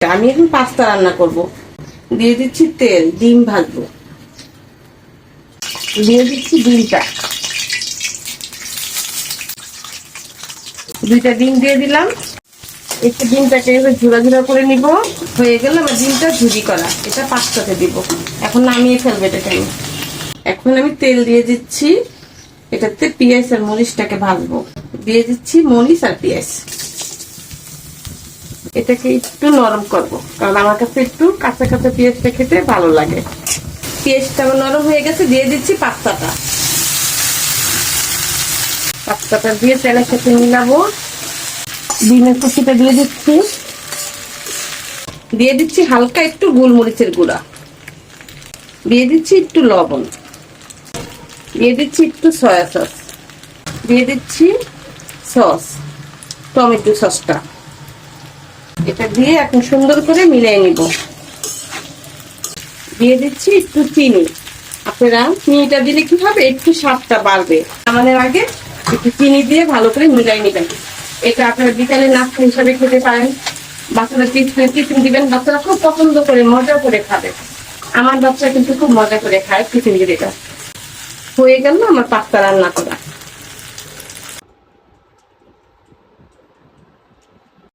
আমি এখন পাস্তা রান্না করব। দিয়ে দিচ্ছি তেল, ডিম ভাজবো। দিয়ে দিচ্ছি ডিমটা। দুইটা ডিম দিয়ে দিলাম। একটু ডিমটাকে এবার ঝুড়া ঝুড়া করে নিব। হয়ে গেল আমার ডিমটা ঝুড়ি করা। এটা পাস্তাতে দিব। এখন নামিয়ে ফেলব এটাকে আমি এখন আমি তেল দিয়ে দিচ্ছি। এটাতে পেঁয়াজ আর মরিচটাকে ভাজবো। দিয়ে দিচ্ছি মরিচ আর পেঁয়াজ। এটাকে একটু নরম করব, কারণ আমার কাছে একটু কাঁচা কাঁচা পেঁয়াজটা খেতে ভালো লাগে। পেঁয়াজটা আমার নরম হয়ে গেছে, দিয়ে দিচ্ছি পাস্তাটা। পাস্তাটা দিয়ে তেলের সাথে মিলাবো। ডিমের কুচিটা দিয়ে দিচ্ছি। দিয়ে দিচ্ছি হালকা একটু গোলমরিচের গুঁড়া। দিয়ে দিচ্ছি একটু লবণ। দিয়ে দিচ্ছি একটু সয়া সস। দিয়ে দিচ্ছি সস, টমেটো সসটা। এটা দিয়ে এখন সুন্দর করে মিলিয়ে নিব। দিয়ে দিচ্ছি একটু চিনি। আপনারা চিনিটা দিলে কি হবে? একটু স্বাদটা বাড়বে। আমাদের আগে একটু চিনি দিয়ে ভালো করে মিলাই নেবেন। এটা আপনারা বিকালে নাস্তা হিসাবে খেতে পারেন। বাচ্চারা টিফিন টিফিন দিবেন। বাচ্চারা খুব পছন্দ করে, মজা করে খাবে। আমার বাচ্চা কিন্তু খুব মজা করে খায় টিফিন দিলে হয়ে গেল আমার পাস্তা রান্না করা।